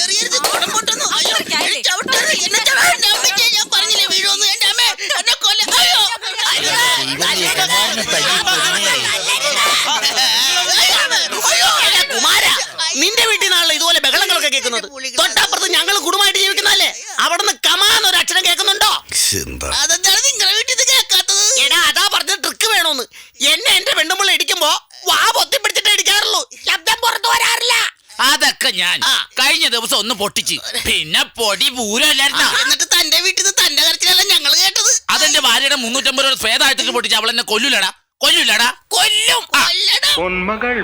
എറിയരുത് കുടം പൊട്ടുന്നു അയ്യോ അത്രയ്ക്കായില്ലേ? എന്നെ ചവിട്ടരുത് എന്നെ ചവിട്ടരുത് എന്റെ അമ്മയ്ക്ക് ഞാൻ പറഞ്ഞില്ലേ വീഴുമെന്ന് എന്റെ അമ്മ എന്നെ കൊല്ല അയ്യോ അയ്യോ അയ്യോ എടാ കുമാര നിന്റെ വീട്ടിൽ നിന്നാണല്ലോ ഇതുപോലെ ബഹളങ്ങളൊക്കെ കേൾക്കുന്നത് തൊട്ടപ്പുറത്ത് ഞങ്ങൾ കുടുംബമായിട്ട് ജീവിക്കുന്നല്ലേ അവിടുന്ന് കമാന്ന് ഒരു അക്ഷരം കേൾക്കുന്നുണ്ടോ എന്താ അതെന്താണ് നിങ്ങളെ വീട്ടിൽ ഇത് കേൾക്കാത്തത് എടാ അതാ പറഞ്ഞ ട്രിക്ക് വേണോന്ന് എന്നെ എന്റെ പെണ്ണുമ്പോൾ ഇടിക്കുമ്പോ വാ പൊത്തിപ്പിടിച്ചിട്ട് ഇടിക്കാറുള്ളൂ ശബ്ദം പുറത്തു വരാറില്ല അതൊക്കെ ഞാൻ ആ. കഴിഞ്ഞ ദിവസം ഒന്ന് പൊട്ടിച്ച്. പിന്നെ പൊടി പൂരമല്ലായിരുന്ന. എന്നിട്ട് തന്റെ വീട്ടിൽ നിന്ന് തന്റെ കരച്ചിലല്ല ഞങ്ങൾ കേട്ടത്. അതെന്റെ ഭാര്യയുടെ മുന്നൂറ്റമ്പത് രൂപ സ്വേതായിട്ട് പൊട്ടിച്ച് അവൾ എന്നെ കൊല്ലൂലടാ. കൊല്ലൂലടാ. കൊല്ലും. പൊന്മകൾ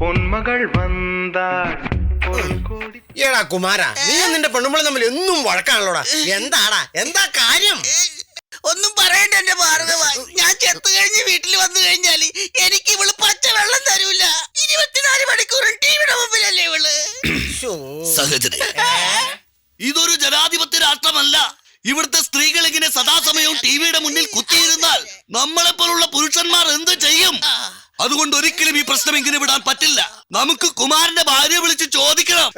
പൊന്മകൾ കുമാര നീ നിന്റെ പെണ്ണുമ്പോൾ തമ്മിൽ എന്നും വഴക്കാണല്ലോടാ. എന്താടാ? എന്താ കാര്യം? ഒന്നും പറയണ്ട എന്റെ ഭാർഗവ. ഞാൻ ചെത്ത് കഴിഞ്ഞ് വീട്ടിൽ വന്നു കഴിഞ്ഞാൽ എനിക്ക് ഇവൾ പച്ച വെള്ളം തരൂല. ഇരുപത്തിനാല് മണിക്കൂറും ടിവിയുടെ മുമ്പിലല്ലേ ഇവൾ. ഇതൊരു ജനാധിപത്യ രാഷ്ട്രമല്ല. ഇവിടുത്തെ സ്ത്രീകൾ ഇങ്ങനെ സദാസമയവും ടിവിയുടെ മുന്നിൽ കുത്തിയിരുന്നാൽ നമ്മളെ പോലുള്ള പുരുഷന്മാർ എന്ത് ചെയ്യും? അതുകൊണ്ട് ഒരിക്കലും ഈ പ്രശ്നം ഇങ്ങനെ വിടാൻ പറ്റില്ല. നമുക്ക് കുമാരന്റെ ഭാര്യ വിളിച്ച് ചോദിക്കണം.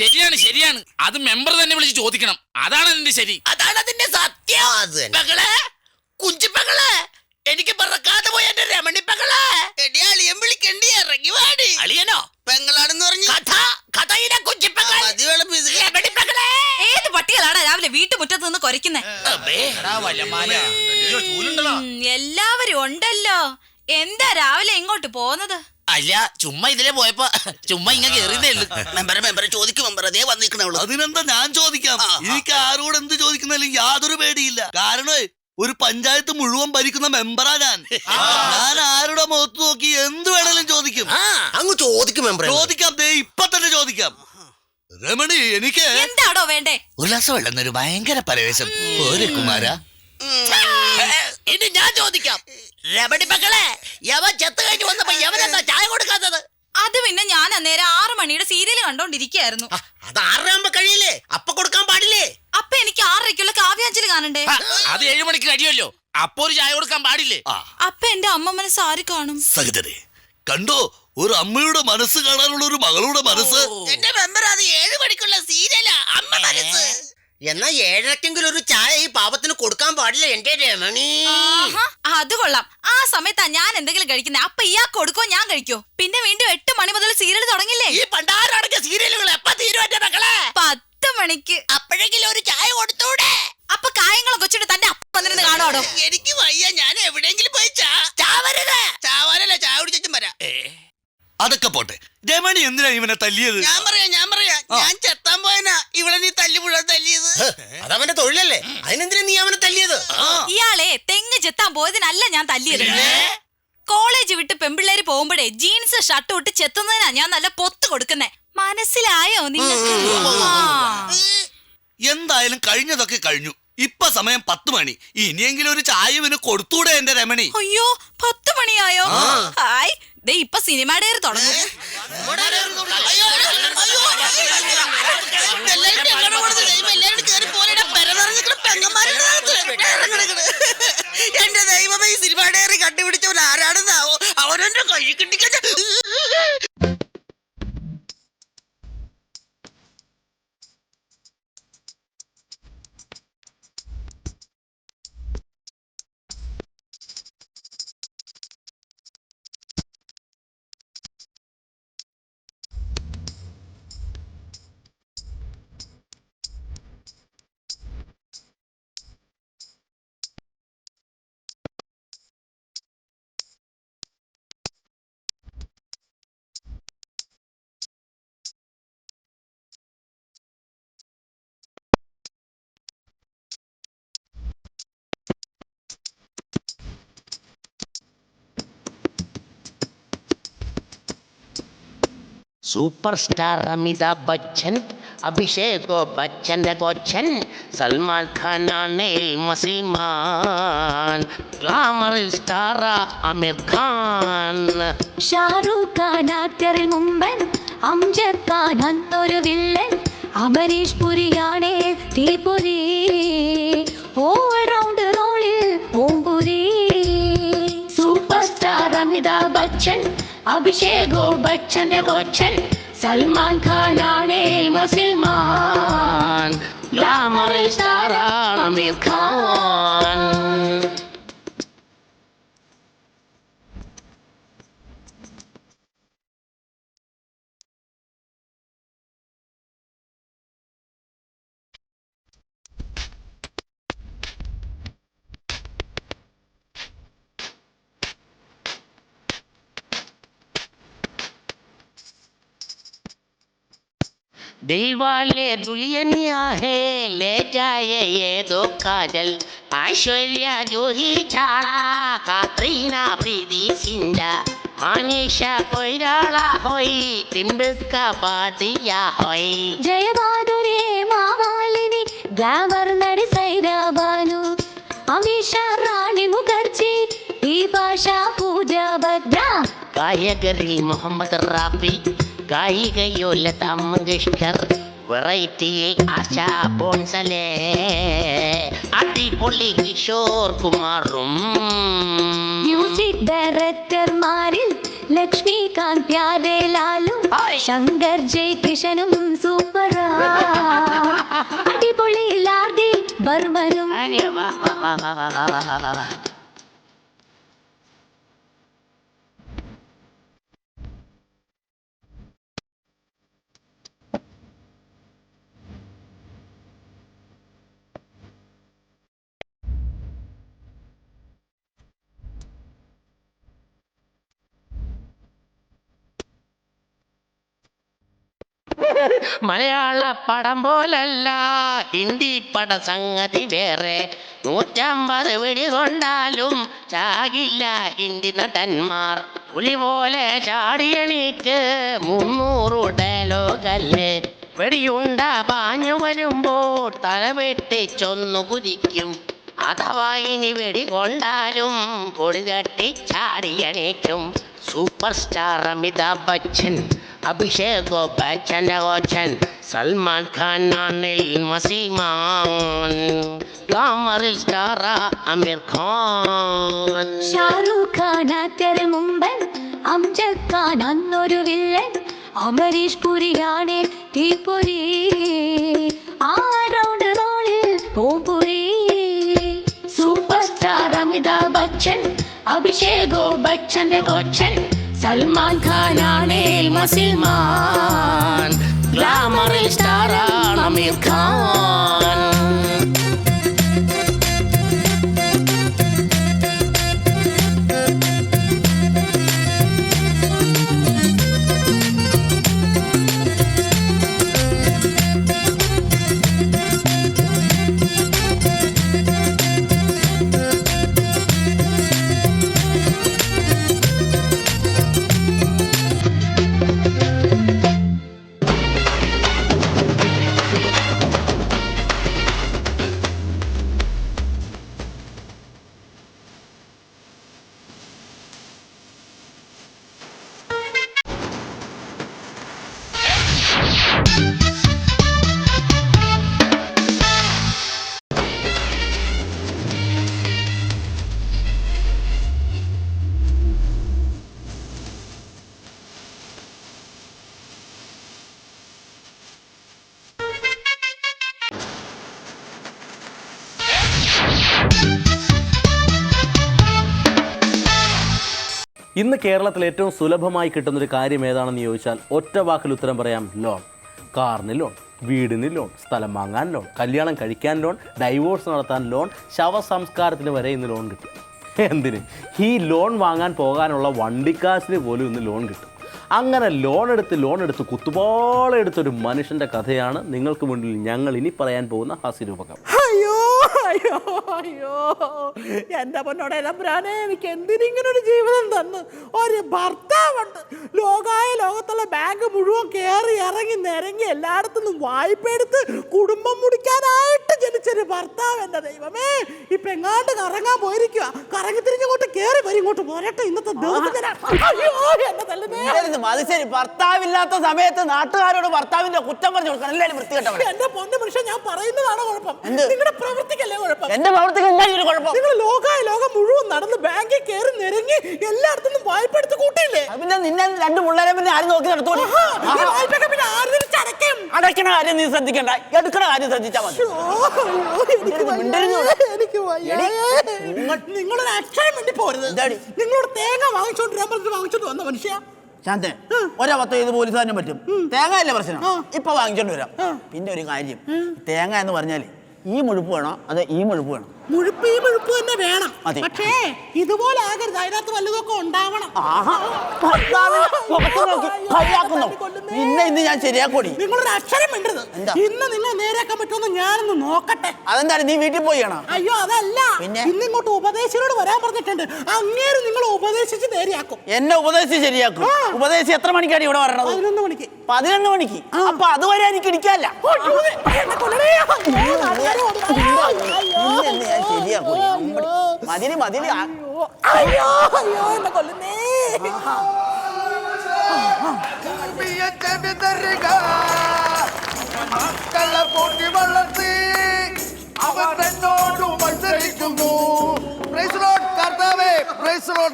ശരിയാണ് ശരിയാണ്. അത് മെമ്പർ തന്നെ വിളിച്ച് ചോദിക്കണം. അതാണ് അതിന്റെ ശരി. അതാണ് അതിന്റെ സത്യം. അത് കുഞ്ചിപ്പകളെ പെങ്ങളെ എനിക്ക് പറക്കാതെ പോയ എന്റെ രമണി പകളെ എടി അളിയൻ വിളിക്കണ്ടി ഇറങ്ങി വാടി അളിയനോ? പെങ്ങളാണെന്ന് പറഞ്ഞു. കഥ കഥയിലെ കുഞ്ചിപ്പകളെ. രമണി ഏത് പട്ടികളാണ് രാവിലെ വീട്ടുമുറ്റത്ത് നിന്ന് വല്ലമാല എല്ലാവരും ഉണ്ടല്ലോ. എന്താ രാവിലെ ഇങ്ങോട്ട് പോന്നത് അല്ല ചുമ്മാ ഇതിലെ പോയപ്പോ ചുമ്മാ ഇങ്ങനെ കേറിയതേ ഉള്ളു. മെമ്പറെ മെമ്പറെ ചോദിക്കും മെമ്പർ അതേ വന്നിക്കണവൾ അതിനെന്താ ഞാൻ ചോദിക്കാം? എനിക്ക് ആരോട് എന്ത് ചോദിക്കുന്നതിലും യാതൊരു പേടിയില്ല. കാരണം ഒരു പഞ്ചായത്ത് മുഴുവൻ ഭരിക്കുന്ന മെമ്പറാ ഞാൻ. ഞാൻ ആരുടെ മുഖത്ത് നോക്കി എന്ത് വേണേലും ചോദിക്കും. അങ്ങ് ചോദിക്കും മെമ്പറെ. ചോദിക്കാം ദേ ഇപ്പൊ തന്നെ ചോദിക്കാം. രമണി എനിക്ക് എന്താടോ വേണ്ടേ? ഉല്ലാസം വെള്ളുന്നൊരു ഭയങ്കര പരവേശം. ഒരു കുമാര. ഇനി ഞാൻ ചോദിക്കാം. രമണി മക്കളെ യവൻ ചെത്ത് കഴിഞ്ഞ് വന്നപ്പോ യവനെന്താ ചായ കൊടുക്കാത്തത്? അത് പിന്നെ ഞാൻ അന്നേരം ആറു മണിയുടെ സീരിയൽ കണ്ടോണ്ടിരിക്കായിരുന്നു അത് ആറരയാകുമ്പോ കഴിയില്ലേ? അപ്പൊ കൊടുക്കാൻ പാടില്ലേ? അപ്പൊ എനിക്ക് ആറരയ്ക്കുള്ള കാവ്യാഞ്ജലി കാണണ്ടേ? അത് ഏഴു മണിക്ക് കഴിയുമല്ലോ അപ്പൊ ഒരു ചായ കൊടുക്കാൻ പാടില്ലേ? അപ്പൊ എന്റെ അമ്മ മനസ്സ് ആര് കാണും? സഹിതരെ കണ്ടോ? ഒരു അമ്മയുടെ മനസ്സ് കാണാനുള്ള ഒരു മകളുടെ മനസ്സ്. എന്റെ മെമ്പർ അത് ഏഴു മണിക്കുള്ള സീരിയലാ അമ്മ മനസ്സ്. എന്നാ ഏഴരക്കെങ്കിലും ഒരു ചായ ഈ പാപത്തിന് കൊടുക്കാൻ പാടില്ല എന്റെ രമണി. ആഹാ, അത് കൊള്ളാം. ആ സമയത്താ ഞാൻ എന്തെങ്കിലും കഴിക്കുന്നത് അപ്പൊ ഇയാ കൊടുക്കോ ഞാൻ കഴിക്കോ. പിന്നെ വീണ്ടും എട്ട് മണി മുതൽ സീരിയൽ തുടങ്ങില്ലേ? ഈ പണ്ടാരടങ്ങിയ സീരിയലുകൾ എപ്പ തീരും എന്റെ മക്കളെ? പത്ത് മണിക്ക്. അപ്പോഴെങ്കിലും ഒരു ചായ കൊടുത്തൂടെ? അപ്പൊ കായങ്ങളൊക്കെ വെച്ചിട്ട് തന്റെ അപ്പം വന്നിരുന്ന് കാണുവാടോ? എനിക്ക് വയ്യ ഞാൻ എവിടെയെങ്കിലും പോയി ചാ ചാവരുത് ചാവാനല്ല ചായ കുടിച്ചും വരാം. അതൊക്കെ പോട്ടെ. രമണി എന്തിനാ ഇവനെ തല്ലിയത്? ഞാൻ പറയാ ഞാൻ പറയാ. ഞാൻ ചെത്താൻ പോയനാ. ഇവിടെ നീ തല്ലി മുഴുവൻ തല്ലിയത്. അതവന്റെ തൊഴിലല്ലേ? അതിനെന്തിനാ നീ അവനെ തല്ലിയത്? ഇയാളെ തെങ്ങ് ചെത്താൻ പോയതിനല്ല ഞാൻ തല്ലിയത്. കോളേജ് വിട്ട് പെമ്പിള്ളേര് പോകുമ്പോഴേ ജീൻസ് ഷർട്ട് ഇട്ട് ചെത്തുന്നതിനാ ഞാൻ നല്ല പൊത്ത് കൊടുക്കുന്നേ. മനസ്സിലായോ നിങ്ങൾക്ക്? എന്തായാലും കഴിഞ്ഞതൊക്കെ കഴിഞ്ഞു. ഇപ്പൊ സമയം പത്ത് മണി. ഇനിയെങ്കിലും ഒരു ചായ ഇവന് കൊടുത്തൂടെ എന്റെ രമണി. അയ്യോ പത്ത് മണിയായോ? ഹായ് ദേ ഇപ്പൊ സിനിമയുടെ തുടങ്ങും നിറഞ്ഞിട്ട് പെങ്ങന്മാരുടെ എന്റെ ദൈവമേ ഈ സിനിമയുടെ ഡയറി കണ്ടുപിടിച്ചവൻ ആരാണെന്നാവോ അവനെന്റെ കൈ സൂപ്പർ സ്റ്റാർ അമിതാഭ് ബച്ചൻ അഭിഷേകോ ബച്ചന്റെ കൊച്ചൻ സൽമാൻ ഖാനാണ് മസിമാൻ ഖാൻ. ഷാറൂഖ് ഖാൻ ഖാൻ അമരീഷ് പുരിയാണ് തീപുരി ഓൾറൗണ്ട് റോളിൽ സൂപ്പർ സ്റ്റാർ അമിതാഭ് ബച്ചൻ अभिषेक् बच्च सलमान् खान् समान् आमर् खान् दिल ले ജയബാദുരേ മാവാളിനി മുഖർജി ഭാഷ പൂജ ഭദ്ര മുഹമ്മദ് റാഫി വെറൈറ്റി ആശാ ബോൺസലേ അടിപൊളി കിഷോർ കുമാറും. മ്യൂസിക് ഡയറക്ടർമാരിൽ ലക്ഷ്മികാന്ത് പ്യാരേലാലും ശങ്കർ ജയ് കിഷനും സൂപ്പർ അടിപൊളി ലാർദി ബർമനും. മലയാള പടം പോലല്ല ഹിന്ദി പട സംഗതി വേറെ. നൂറ്റമ്പത് വെടി കൊണ്ടാലും ചാകില്ല ഹിന്ദി നടന്മാർ. പുലി പോലെ ചാടിയണീറ്റ് മുന്നൂറ് ഡയലോഗല്ലേ. വെടിയുണ്ട പാഞ്ഞു വരുമ്പോൾ തലവെട്ടിച്ചൊന്നു കുതിക്കും. അഥവാ ഇനി വെടി കൊണ്ടാലും പൊടി തട്ടി ചാടിയണീക്കും സൂപ്പർ സ്റ്റാർ അമിതാഭ് ബച്ചൻ. അഭിഷേക് ബച്ചന്റെ കോച്ചൻ സൽമാൻ ഖാൻ അനിൽ മസീമാൻ ഗ്ലാമറിൽ സ്റ്റാറ അമീർ ഖാൻ. ഷാറൂഖ് ഖാൻ തെരെ മുമ്പൻ അംജദ് ഖാൻ അന്നൊരു വില്ലൻ അമരീഷ് പുരിയാണ് തീപുരി റൗണ്ട് റോളിൽ പോപുരി സൂപ്പർ സ്റ്റാർ അമിതാഭ് ബച്ചൻ അഭിഷേകോ ബച്ചന്റെ കൊച്ചൻ സൽമാൻ ഖാനാണേ മസിൽമാൻ. ഗ്ലാമറിൽ സ്റ്റാർ അമീർ ഖാൻ. ഇന്ന് കേരളത്തിൽ ഏറ്റവും സുലഭമായി കിട്ടുന്നൊരു കാര്യം ഏതാണെന്ന് ചോദിച്ചാൽ ഒറ്റ വാക്കിൽ ഉത്തരം പറയാം ലോൺ കാറിന് ലോൺ വീടിന് ലോൺ സ്ഥലം വാങ്ങാൻ ലോൺ കല്യാണം കഴിക്കാൻ ലോൺ ഡൈവോഴ്സ് നടത്താൻ ലോൺ ശവസംസ്കാരത്തിന് വരെ ഇന്ന് ലോൺ കിട്ടും. എന്തിന്? ഈ ലോൺ വാങ്ങാൻ പോകാനുള്ള വണ്ടിക്കാശിന് പോലും ഇന്ന് ലോൺ കിട്ടും. അങ്ങനെ ലോൺ എടുത്ത് ലോൺ എടുത്ത് കുത്തുപാളെടുത്തൊരു മനുഷ്യന്റെ കഥയാണ് നിങ്ങൾക്ക് മുന്നിൽ ഞങ്ങൾ ഇനി പറയാൻ പോകുന്ന ഹാസ്യരൂപകം. അയ്യോ! അയ്യോ അയ്യോ. എന്റെ പൊന്നോടെ എലമ്പുരാനെ എനിക്ക് എന്തിനിങ്ങനെ ഒരു ജീവിതം തന്ന്? ഒരു ഭർത്താവുണ്ട്. ലോകായ ലോകത്തുള്ള ബാങ്ക് മുഴുവൻ കയറി ഇറങ്ങി നിരങ്ങി എല്ലായിടത്തുനിന്നും വായ്പ എടുത്ത് കുടുംബം മുടിക്കാനായിട്ട് ജനിച്ചു ജനിച്ചൊരു ഭർത്താവ് എന്റെ ദൈവമേ. ഇപ്പൊ എങ്ങാണ്ട് കറങ്ങാൻ പോയിരിക്കുക കറങ്ങി തിരിഞ്ഞങ്ങോട്ട് കേറി വരും ഇങ്ങോട്ട് പോരട്ടെ. ഇന്നത്തെ ദിവസം. അത് ശരി ഭർത്താവില്ലാത്ത സമയത്ത് നാട്ടുകാരോട് ഭർത്താവിന്റെ കുറ്റം പറഞ്ഞു കൊടുക്കണം. എല്ലാവരും വൃത്തികെട്ടവളെ എന്റെ പൊന്നു മനുഷ്യൻ ഞാൻ പറയുന്നതാണ് കുഴപ്പം. നിങ്ങളുടെ നിങ്ങളുടെ പ്രവൃത്തിക്കല്ലേ കുഴപ്പം? എന്റെ പ്രവർത്തിക്ക് ഒരു കുഴപ്പം. നിങ്ങൾ ലോകായ ലോകം മുഴുവൻ നടന്ന് ബാങ്കിൽ കയറി നിരങ്ങി എല്ലായിടത്തും വായ്പ എടുത്ത് കൂട്ടിയില്ലേ? അത് പിന്നെ നിന്നെ രണ്ട് പിള്ളേരെ പിന്നെ ആരും നോക്കി നടത്തോളൂ ആഹാ, ഈ വായ്പയൊക്കെ പിന്നെ ആര് ചടക്കും അടയ്ക്കണ കാര്യം നീ ശ്രദ്ധിക്കണ്ട. എടുക്കണ കാര്യം ശ്രദ്ധിച്ചാ മതി. എനിക്ക് വയ്യ, നിങ്ങൾ- നിങ്ങളൊരു അക്ഷരം വേണ്ടി പോരുത്. എന്താടി? നിങ്ങളോട് തേങ്ങ വാങ്ങിച്ചോണ്ട് പറഞ്ഞിട്ട് വാങ്ങിച്ചോണ്ട് വന്ന മനുഷ്യ? ശാന്തേ ഒരവത്ത ചെയ്ത് പോലീസുകാരനും പറ്റും. തേങ്ങ അല്ലേ പ്രശ്നം? ഇപ്പൊ വാങ്ങിച്ചോണ്ട് വരാം. പിന്നെ ഒരു കാര്യം. തേങ്ങ എന്ന് പറഞ്ഞാൽ ഈ മുഴുപ്പ് വേണോ? അതോ ഈ മുഴുപ്പ് വേണം? മുഴുപ്പ് ഈ മുഴുപ്പ് തന്നെ വേണം അതെ. പക്ഷേ ഇതുപോലെ ആകരുത് അതിനകത്ത് വല്ലതൊക്കെ ഉണ്ടാവണം ആഹാ ഭർത്താവിനെ മുഖത്ത് നോക്കി കളിയാക്കുന്നു നിന്നെ ഇന്ന് ഞാൻ ശരിയാക്കൂടി നിങ്ങളൊരു അക്ഷരം മിണ്ടരുത് എന്താ? ഇന്ന് നിങ്ങൾ നേരെയാക്കാൻ പറ്റുമെന്ന് ഞാനൊന്ന് നോക്കട്ടെ അതെന്താ നീ വീട്ടിൽ പോയി അയ്യോ അതല്ല പിന്നെ? ഇന്ന് ഇങ്ങോട്ട് ഉപദേശിനോട് വരാൻ പറഞ്ഞിട്ടുണ്ട് അങ്ങേര് നിങ്ങൾ ഉപദേശിച്ച് നേരെയാക്കും എന്നെ ഉപദേശിച്ച് ശരിയാക്കും ആ. ഉപദേശിച്ച് എത്ര മണിക്കാണ് ഇവിടെ വരണത് പതിനൊന്ന് മണിക്ക് പതിനൊന്ന് മണിക്ക് അപ്പൊ അതുവരെ എനിക്ക് ഇടിക്കാല്ല അയ്യോ, എന്നെ കൊല്ലണേ. അയ്യോ, നാട്ടുകാര് ഓടി. അയ്യോ, നിന്നെ ഞാൻ ശരിയാക്കും അയ്യോ, മതിരി മതിരി. അയ്യോ അയ്യോ എന്നെ കൊല്ലുന്നേ. മക്കളെ പോറ്റി വളർത്തി. അവർ എന്നോട് മത്സരിക്കുന്നു.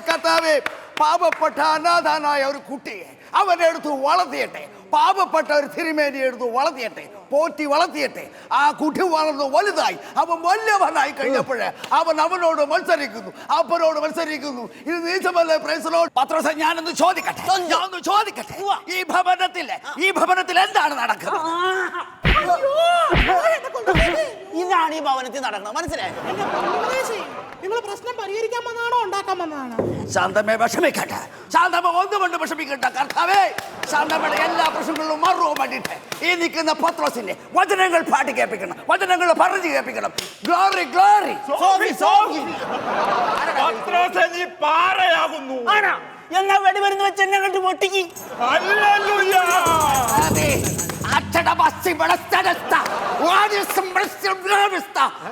കർത്താവേ പാപപ്പെട്ട അനാഥാനായ ഒരു കുട്ടിയെ അവനെടുത്ത് വളർത്തിയട്ടെ. പാപപ്പെട്ട ഒരു തിരുമേനി എഴുതു വളർത്തിയട്ടെ പോറ്റി വളർത്തിയട്ടെ. ആ കുട്ടി വളർന്നു വലുതായി. അവൻ വലിയവനായി കഴിഞ്ഞപ്പോഴേ അവൻ അവനോട് മത്സരിക്കുന്നു അപ്പനോട് മത്സരിക്കുന്നു. ഇത് നീച്ചമല്ലേ പ്രൈസലോട്? പത്രസ ഞാനൊന്ന് ചോദിക്കട്ടെ? ഞാനൊന്ന് ചോദിക്കട്ടെ? ഈ ഭവനത്തിൽ ഈ ഭവനത്തിൽ എന്താണ് നടക്കുന്നത്? ഇതാണ് ഈ ഭവനത്തിൽ നടക്കുന്നത്? മനസ്സിലായോ? നിങ്ങൾ പ്രശ്നം പരിഹരിക്കാൻ വന്നാണോ ഉണ്ടാക്കാൻ വന്നതാണോ? ശാന്തമേ വിഷമിക്കട്ടെ. ശാന്തമ ഒന്നുകൊണ്ട് വിഷമിക്കട്ടെ കർത്താവേ. ശാന്തമ്മയുടെ എല്ലാ പ്രശ്നങ്ങളിലും മറുപടി പണ്ടിട്ട് ഈ നിൽക്കുന്ന പത്രോസിന്റെ വചനങ്ങൾ പാടി കേൾപ്പിക്കണം വചനങ്ങൾ പറഞ്ഞു കേൾപ്പിക്കണം. Glory glory. Sophie Sophie. നീ പാറയാകുന്നു. ആണോ? എന്നാ വെടിമരുന്ന് വെച്ച് എന്നെ കണ്ട് പൊട്ടിക്ക്. ഹല്ലേലൂയ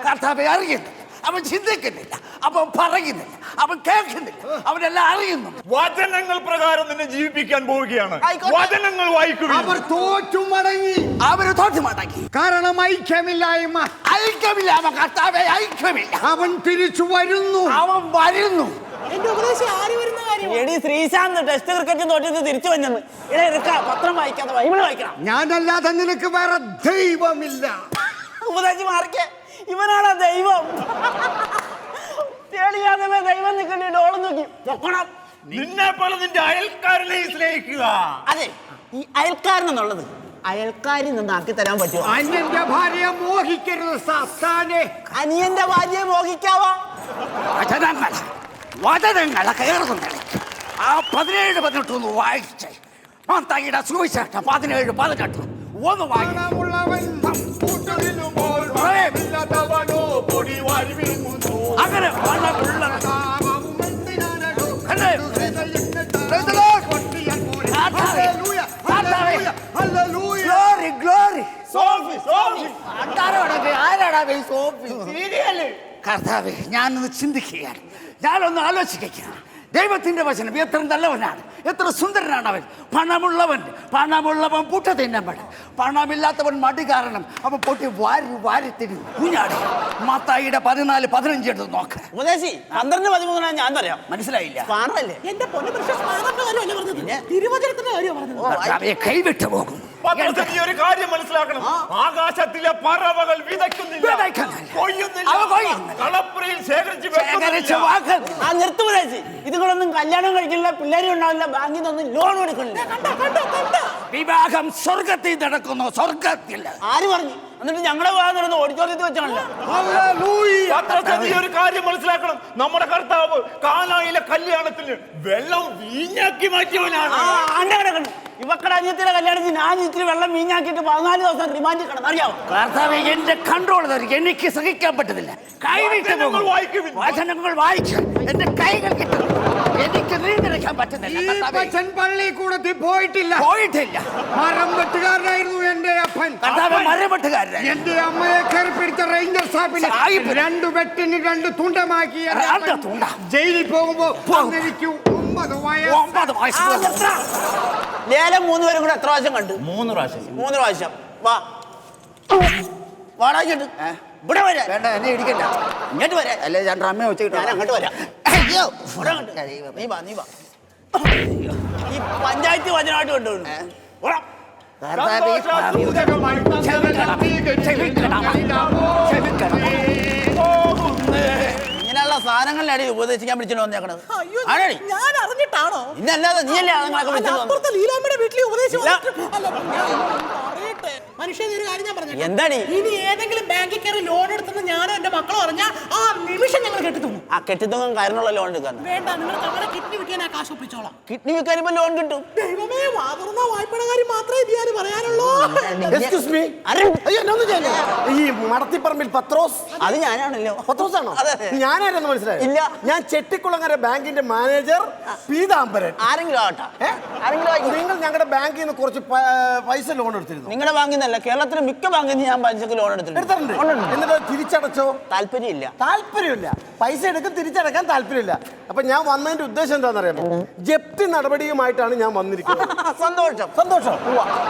കർത്താവെ അറിയുന്നു അവൻ ചിന്തിക്കുന്നില്ല. അവൻ പറയുന്നില്ല. അവൻ കേൾക്കുന്നില്ല. അവനെല്ലാം അറിയുന്നു. വചനങ്ങൾ പ്രകാരം നിന്നെ ജീവിപ്പിക്കാൻ പോവുകയാണ്. വചനങ്ങൾ വായിക്കുക അവർ തോറ്റു മടങ്ങി അവർ തോറ്റു മടങ്ങി കാരണം ഐക്യമില്ലായ്മ. ഐക്യമില്ല അവൻ കർത്താവെ ഐക്യമില്ല. അവൻ തിരിച്ചു വരുന്നു. അവൻ വരുന്നു. എന്റെ ഉപദേശം ആര് വരുന്ന കാര്യം എടി ശ്രീശാന്ത് ടെസ്റ്റ് ക്രിക്കറ്റ് തോറ്റത് തിരിച്ചു വന്നെന്ന്. ഇടേ ഇറക്ക പത്രം വായിക്കാതെ ബൈബിൾ വായിക്കണം. ഞാനല്ലാതെ നിനക്ക് വേറെ ദൈവമില്ല. ഉപദേശി മാറിക്കേ. ഇവനാണ് ദൈവം? തെളിയാതെ ദൈവം നിൽക്കണ്ടേ ഡോളം നോക്കി. പൊക്കണം നിന്നെ പോലെ നിന്റെ അയൽക്കാരനെ സ്നേഹിക്കുക. അതെ ഈ അയൽക്കാരൻ എന്നുള്ളത് അയൽക്കാരിൽ നിന്ന് ആക്കി തരാൻ പറ്റുമോ? അന്യന്റെ ഭാര്യയെ മോഹിക്കരുത് സസ്താനെ അനിയന്റെ ഭാര്യയെ മോഹിക്കാവോ? വചനങ്ങൾ കയറുന്നില്ല ആ പതിനേഴ് പതിനെട്ടൊന്ന് വായിച്ചേ. മത്തായിയുടെ സുവിശേഷം പതിനേഴ് പതിനെട്ട്. ഒന്ന്. അങ്ങനെ ആരാടാ. സോഫി? സോഫി കർത്താവേ ഞാനൊന്ന് ചിന്തിക്കുകയാണ്. ഞാനൊന്ന് ആലോചിക്കുകയാണ്. ദൈവത്തിന്റെ വചനം എത്ര നല്ലവനാണ്. എത്ര സുന്ദരനാണ് അവൻ. പണമുള്ളവൻ പണമുള്ളവൻ പൂട്ട തിന്നവൻ പണമില്ലാത്തവൻ മടി കാരണം അവൻ പൊട്ടി വാരി വാരി തിരി കുഞ്ഞാടി മത്തായിയുടെ പതിനാല് പതിനഞ്ച് എടുത്ത് നോക്ക്. ഉപദേശി പന്ത്രണ്ട് പതിമൂന്നാണ് ഞാൻ പറയാം മനസ്സിലായില്ല. പാറല്ലേ എന്റെ കൈവിട്ടു പോകും പത്രത്തിൽ ഈ ഒരു കാര്യം മനസ്സിലാക്കണം. ആകാശത്തിലെ പറവകൾ വിതയ്ക്കുന്നില്ല. വിതയ്ക്കുന്നില്ല. കൊയ്യുന്നില്ല. അവ കൊയ്യുന്നില്ല. കളപ്പുരയിൽ ശേഖരിച്ച് ശേഖരിച്ച വെക്കുന്നില്ല. വാക്ക്. ആ ഇതുങ്ങളൊന്നും കല്യാണം കഴിക്കില്ല പിള്ളേരും ഉണ്ടാവില്ല ബാങ്കിൽ നിന്നൊന്നും ലോൺ എടുക്കണില്ല വിവാഹം സ്വർഗത്തിൽ നടക്കുന്നു സ്വർഗത്തിൽ. ആര് പറഞ്ഞു? എന്നിട്ട് ഞങ്ങളുടെ ഭാഗം നടന്ന് ഓഡിറ്റോറിയത്തിൽ വെച്ചാണല്ലോ. ഈ ഒരു കാര്യം മനസ്സിലാക്കണം. നമ്മുടെ കർത്താവ് കാനായിലെ കല്യാണത്തിന് വെള്ളം വീഞ്ഞാക്കി മാറ്റിയവനാണ്. കല്യാണത്തിൽ ഇവക്കടെ അനിയത്തിയുടെ കല്യാണത്തിന് ഞാൻ ഇത്തിരി വെള്ളം വീഞ്ഞാക്കിയിട്ട് പതിനാല് ദിവസം റിമാൻഡ് കിടന്നു. അറിയാമോ കർത്താവ് എന്റെ കൺട്രോൾ തരും. എനിക്ക് സഹിക്കാൻ പറ്റുന്നില്ല. കൈവിട്ട്. വായിക്കുവിൻ. വചനങ്ങൾ വായിക്കും എന്റെ കൈകൾ കിട്ടും. എനിക്ക് നീന്തിരക്കാൻ പറ്റുന്നില്ല. ഈ പള്ളി കൂടത്തിൽ പോയിട്ടില്ല. പോയിട്ടില്ല. മരം വെട്ടുകാരനായിരുന്നു എന്റെ അപ്പൻ. കർത്താവേ മരപ്പെട്ടുകാരൻ എന്റെ അമ്മയെ കയറി പിടിച്ച റേഞ്ചർ സാഹിബിന് സാഹിബ്. രണ്ട് വെട്ടിന് രണ്ട് തുണ്ടമാക്കി എന്റെ രണ്ട് അപ്പൻ തുണ്ട. ജയിലിൽ പോകുമ്പോ എനിക്ക് ഒമ്പത് വയസ്സ്. ഒമ്പത് വയസ്സ് ആ, ലേലം മൂന്ന് പേരും കൂടെ എത്ര പ്രാവശ്യം കണ്ടു? മൂന്ന് പ്രാവശ്യം. മൂന്ന് പ്രാവശ്യം. വാ. വാടാക്കിട്ട് ഇവിടെ വരാ. വേണ്ട എന്നെ ഇടിക്കണ്ട. ഇങ്ങോട്ട് വരാ. അല്ലെ ഞാൻ ഡ്രമ്മ വെച്ചിട്ട് ഞാൻ അങ്ങോട്ട് വരാം. അയ്യോ ഇവിടെ അങ്ങോട്ട്. നീ വാ നീ വാ. ഈ പഞ്ചായത്ത് വചനമായിട്ട് കൊണ്ടുപോകുന്നു ഇങ്ങനെയുള്ള സാധനങ്ങളിലാണ് ഉപദേശിക്കാൻ വിളിച്ചിട്ട് വന്നേക്കണത്. ആണോടി ഞാൻ അറിഞ്ഞിട്ടാണോ ഇന്നല്ലാതെ നീയല്ലേ ആണുങ്ങളൊക്കെ വിളിച്ചത് വീട്ടിൽ ഉപദേശം മനുഷ്യൻ ഒരു കാര്യം ഞാൻ പറഞ്ഞു എന്താടി? ഇനി ഏതെങ്കിലും ബാങ്കിൽ കയറി ലോൺ എടുത്തെന്ന് ഞാനോ എന്റെ മക്കളോ അറിഞ്ഞാൽ ആ നിമിഷം ഞങ്ങൾ കെട്ടിത്തുന്നു ആ കെട്ടിത്തങ്ങും കാരണമുള്ള ലോൺ എടുക്കാൻ വേണ്ട നിങ്ങൾ തങ്ങളെ കിഡ്നി വിൽക്കാൻ ആ കാശ് ഒപ്പിച്ചോളാം. കിഡ്നി വിൽക്കാൻ ഇപ്പൊ ലോൺ കിട്ടും. ദൈവമേ വാതുറന്ന വായ്പയുടെ കാര്യം മാത്രമേ ഇതിയാൽ പറയാനുള്ളൂ. എക്സ്ക്യൂസ് മീ അയ്യോ എന്നൊന്നും ചെയ്യല്ല? ഈ മടത്തിപ്പറമ്പിൽ പത്രോസ്. അത് ഞാനാണല്ലോ. പത്രോസ് ആണോ ഞാനായിരുന്നു മനസ്സിലായി? ഇല്ല. ഞാൻ ചെട്ടിക്കുളങ്ങര ബാങ്കിന്റെ മാനേജർ പീതാംബരൻ. ആരെങ്കിലും ആവട്ടെ. ആരെങ്കിലും നിങ്ങൾ ഞങ്ങളുടെ ബാങ്കിൽ നിന്ന് കുറച്ച് പൈസ ലോൺ എടുത്തിരുന്നു? നിങ്ങളുടെ ബാങ്കിൽ നിന്നല്ല കേരളത്തിലെ മിക്ക ബാങ്കിൽ നിന്ന് ഞാൻ പലിശക്ക് ലോൺ എടുത്തിട്ടുണ്ട്. എടുത്തിട്ടുണ്ട്. എന്നിട്ട് അത് തിരിച്ചടച്ചോ? താല്പര്യമില്ല. താല്പര്യമില്ല. പൈസ എടുക്കും തിരിച്ചടക്കാൻ താല്പര്യമില്ല. അപ്പൊ ഞാൻ വന്നതിന്റെ ഉദ്ദേശം എന്താണെന്നറിയാമോ? ജപ്തി നടപടിയുമായിട്ടാണ് ഞാൻ വന്നിരിക്കുന്നത്. സന്തോഷം. സന്തോഷം.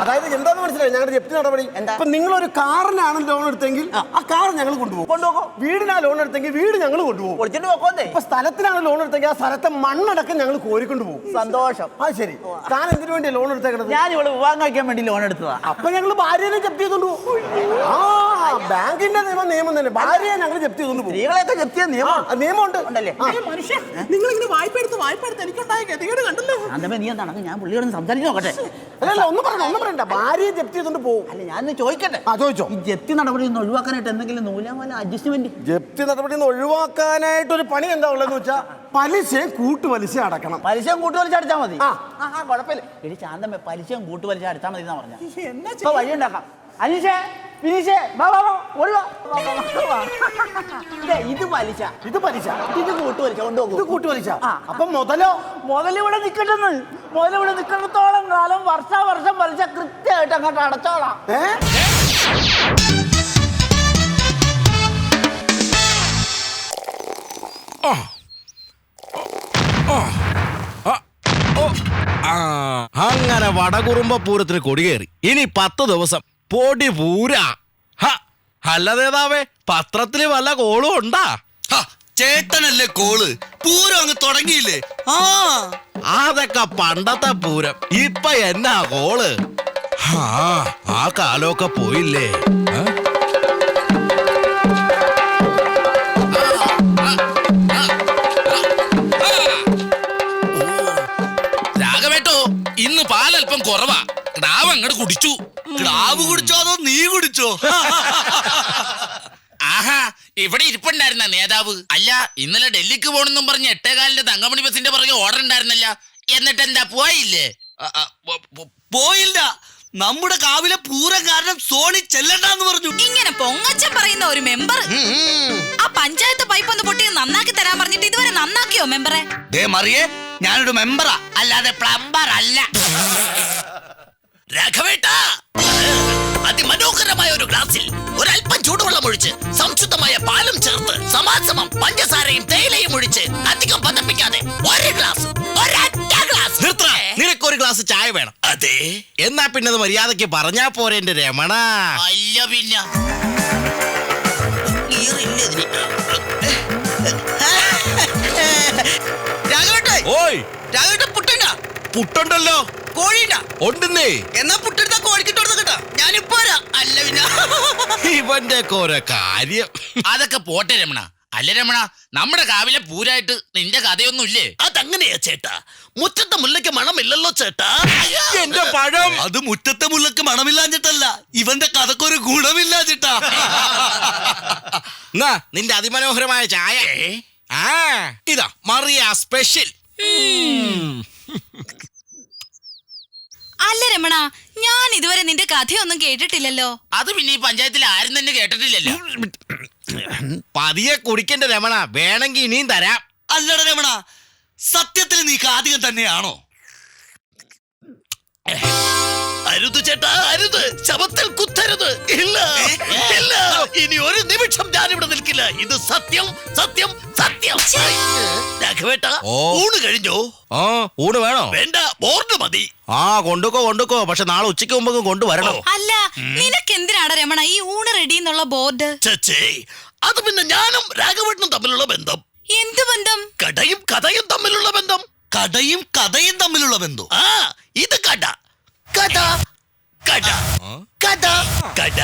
അതായത് എന്താന്ന് മനസ്സിലായി? ഞങ്ങളുടെ ജപ്തി നടപടി. എന്താ? ഇപ്പൊ നിങ്ങൾ ഒരു കാറിനാണ് ലോൺ എടുത്തെങ്കിൽ ആ. കാർ ഞങ്ങൾ കൊണ്ടുപോകും. കൊണ്ടുപോകും വീടിനാ ലോൺ എടുത്തെങ്കിൽ വീട് ഞങ്ങൾ കൊണ്ടുപോകും. പൊളിച്ചിട്ട് പോക്കോന്നേ? ഇപ്പൊ സ്ഥലത്തിനാണ് ലോൺ എടുത്തെങ്കിൽ ആ സ്ഥലത്തെ മണ്ണടക്കം ഞങ്ങൾ കോരിക്കൊണ്ട് പോകും. സന്തോഷം. ആ ശരി. താൻ എന്തിനു വേണ്ടി ലോൺ എടുത്തേക്കുന്നത് ഞാൻ ഇവിടെ വിവാഹം കഴിക്കാൻ വേണ്ടി ലോൺ എടുത്തതാ. അപ്പൊ ഞങ്ങൾ ഭാര്യനെ ജപ്തി ചെയ്തോണ്ട് പോകും ആ ബാങ്കിന്റെ നിയമം നിയമം തന്നെ. ഭാര്യയെ ഞങ്ങൾ ജപ്തി ചെയ്തോണ്ട് പോകും സ്ത്രീകളെയൊക്കെ ജപ്തി നിയമം നിയമം ആ, നിയമമുണ്ട്. ഉണ്ടല്ലേ. മനുഷ്യ നിങ്ങൾ ഇങ്ങനെ വായ്പ എടുത്ത് വായ്പ എടുത്ത് എനിക്കുണ്ടായ ഗതികേട് കണ്ടല്ലോ. നീ എന്താണ്? ഞാൻ പുള്ളിയോട് സംസാരിച്ചു നോക്കട്ടെ. അല്ലല്ല ഒന്നും പറയണ്ട ഒന്നും പറയണ്ട. ഭാര്യയെ ജപ്തി ചെയ്തോണ്ട് പോകും അല്ല ഞാൻ ചോദിക്കട്ടെ. ആ ചോദിച്ചോ. ഈ ജപ്തി നടപടി ഒന്ന് ഒഴിവാക്കാനായിട്ട് എന്തെങ്കിലും നൂലാമല അഡ്ജസ്റ്റ്മെന്റ് ജപ്തി നടപടി ഒഴിവാക്കാനായിട്ട് ഒരു പണി എന്താ ഉള്ളതെന്ന് വെച്ചാൽ പലിശയും കൂട്ടുപലിശ അടക്കണം. പലിശയും കൂട്ടുപലിശ അടിച്ചാൽ മതി. ആ. ആ കുഴപ്പമില്ല. എടി ശാന്തമ്മ പലിശയും കൂട്ടുപലിശ അടിച്ചാൽ മതി എന്നാ പറഞ്ഞ. എന്നാ ഇപ്പൊ വഴി ഉണ്ടാക്കാം അനീഷേ വിനീഷേ വാ വാ വാ ഓടി വാ. വാ, വാ, വാ, വാ. ദേ, ഇത് പലിശ. ഇത് പലിശ. ഇത് കൂട്ടുപലിശ ഇത് കൊണ്ടുപോകും കൂട്ടുപലിശ. ആ. അപ്പൊ മുതലോ? മുതലിവിടെ നിൽക്കട്ടെന്ന് മുതലിവിടെ നിൽക്കുന്നിടത്തോളം കാലം വർഷാവർഷം പലിശ കൃത്യമായിട്ട് അങ്ങോട്ട് അടച്ചോളാം. ഏ? അങ്ങനെ വടകുറുമ്പ പൂരത്തിന് കൊടികേറി. ഇനി പത്ത് ദിവസം പൊടി പൂര. അല്ലതേതാവേ പത്രത്തിൽ നേതാവേ പത്രത്തിൽ വല്ല കോളും ഉണ്ടാ? ചേട്ടനല്ലേ കോൾ? പൂരം അങ്ങ് തുടങ്ങിയില്ലേ? ആ. അതൊക്കെ പണ്ടത്തെ പൂരം. ഇപ്പൊ എന്നാ കോൾ? ആ കാലമൊക്കെ പോയില്ലേ. അങ്ങോട്ട് കുടിച്ചു. ക്ലാവ് കുടിച്ചോ അതോ നീ കുടിച്ചോ? ആഹാ ഇവിടെ ഇരിപ്പുണ്ടായിരുന്ന നേതാവ്. അല്ല ഇന്നലെ ഡൽഹിക്ക് പോണെന്നും പറഞ്ഞ് എട്ടേകാലിന്റെ തങ്കമണി ബസിന്റെ പുറകെ ഓർഡർ ഉണ്ടായിരുന്നല്ല. എന്നിട്ട് എന്താ പോയില്ലേ പോയില്ല. നമ്മുടെ കാവിലെ പൂരം കാരണം സോണി ചെല്ലണ്ടെന്ന് പറഞ്ഞു. ഇങ്ങനെ പൊങ്ങച്ച പറയുന്ന ഒരു മെമ്പർ. ആ പഞ്ചായത്ത് പൈപ്പ് ഒന്ന് പൊട്ടി നന്നാക്കി തരാൻ പറഞ്ഞിട്ട് ഇതുവരെ നന്നാക്കിയോ മെമ്പറെ? ദേ മറിയേ ഞാനൊരു മെമ്പറാ. അല്ലാതെ പ്ലംബർ അല്ല രാഘവേട്ടാ! അതിമനോഹരമായ ഒരു ഗ്ലാസിൽ ഒരല്പം ചൂടുവെള്ളം ഒഴിച്ച് സംശുദ്ധമായ പാലും ചേർത്ത് സമാസമം പഞ്ചസാരയും തേയിലയും ഒഴിച്ച് അധികം പതപ്പിക്കാതെ ഒരു ഗ്ലാസ് ഒരൊറ്റ ഗ്ലാസ്. നിനക്കൊരു ഗ്ലാസ് ചായ വേണം. അതെ. എന്നാ പിന്നെ അത് മര്യാദയ്ക്ക് പറഞ്ഞാ പോരെ എന്റെ രമണ. അല്ല പിന്നെ. രാഘവട്ടെ ഓയ്. രാഘവട്ടെ പുട്ടണ്ട. പുട്ടുണ്ടല്ലോ. കോഴിണ്ട ഉണ്ടെന്നേ. എന്നാ പുട്ടെടുത്ത കോഴിക്കിട്ട് കൊടുത്ത കേട്ടോ. ഞാനിപ്പോ വരാം. അല്ല പിന്നെ. ഇവന്റെ ഓരോ കാര്യം. അതൊക്കെ പോട്ടെ രമണ. അല്ല രമണ നമ്മുടെ കാവിലെ പൂരായിട്ട് നിന്റെ കഥയൊന്നും ഇല്ലേ അതങ്ങനെയാ ചേട്ടാ. മുറ്റത്തെ മുല്ലയ്ക്ക് മണമില്ലല്ലോ ചേട്ടാ. എന്റെ പഴം. അത് മുറ്റത്തെ മുല്ലക്ക് മണമില്ലാഞ്ഞിട്ടല്ല ഇവന്റെ കഥക്കൊരു ഗുണമില്ല ചേട്ടാ. എന്നാ നിന്റെ അതിമനോഹരമായ ചായ. ആ ഇതാ മറിയ സ്പെഷ്യൽ അല്ല രമണ ഞാൻ ഇതുവരെ നിന്റെ കഥയൊന്നും കേട്ടിട്ടില്ലല്ലോ. അത് പിന്നെ ഈ പഞ്ചായത്തിൽ ആരും തന്നെ കേട്ടിട്ടില്ലല്ലോ. പതിയെ കുടിക്കണ്ട രമണ വേണമെങ്കിൽ ഇനിയും തരാം. അല്ലട രമണ സത്യത്തിൽ നീ കാതികം തന്നെയാണോ? അരുത് ചേട്ടാ അരുത്. ശവത്തിൽ കുത്തരുത്. ഇല്ല ഇല്ല. ഇനി ഒരു നിമിഷം ഞാൻ ഇവിടെ നിൽക്കില്ല. ഇത് സത്യം സത്യം സത്യം. രാഘവേട്ട ഊണ് കഴിഞ്ഞോ? ആ ഊണ് വേണോ? വേണ്ട ബോർഡ് മതി. ആ കൊണ്ടുക്കോ കൊണ്ടുക്കോ. പക്ഷെ നാളെ ഉച്ചയ്ക്ക് മുമ്പ് കൊണ്ടുവരണോ. അല്ല നിനക്ക് എന്തിനാണ് രമണ ഈ ഊണ് റെഡി എന്നുള്ള ബോർഡ്? ചച്ചേ അത് പിന്നെ ഞാനും രാഘവേട്ടനും തമ്മിലുള്ള ബന്ധം. എന്ത് ബന്ധം? കടയും കഥയും തമ്മിലുള്ള ബന്ധം. കടയും കഥയും തമ്മിലുള്ള ബന്ധം. ആ ഇത് കട. കഥ. കട കഥ. കട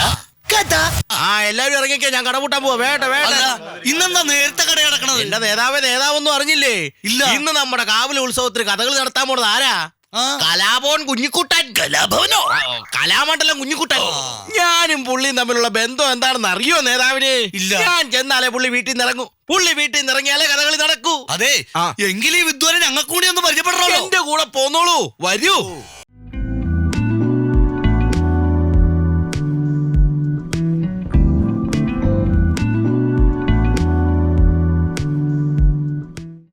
കഥ. ആ എല്ലാവരും ഇറങ്ങിക്കാ. ഞാൻ കടപൂട്ടാൻ പോവാ. വേണ്ട വേണ്ട. അല്ല ഇന്നെന്താ നേരത്തെ കട കിടക്കണത്? എന്റെ നേതാവ് നേതാവൊന്നും അറിഞ്ഞില്ലേ? ഇല്ല. ഇന്ന് നമ്മുടെ കാവിലെ ഉത്സവത്തിന് കഥകൾ നടത്താൻ പോണത് ആരാ? ആ. കലാഭവൻ കുഞ്ഞിക്കുട്ടൻ. കലാഭവനോ? കലാമണ്ഡലം കുഞ്ഞിക്കുട്ടൻ. ഞാനും പുള്ളിയും തമ്മിലുള്ള ബന്ധം എന്താണെന്ന് അറിയോ നേതാവിന്? ഇല്ല. ഞാൻ ചെന്നാലേ പുള്ളി വീട്ടിൽ നിന്ന് ഇറങ്ങൂ. പുള്ളി വീട്ടിൽ നിന്ന് ഇറങ്ങിയാലേ കഥകളി നടക്കൂ. അതെ. ആ. എങ്കിലും ഈ വിദ്വാനെ ഞങ്ങൾക്ക് കൂടി ഒന്ന് പരിചയപ്പെടണല്ലോ എന്റെ കൂടെ പോന്നോളൂ. വരൂ.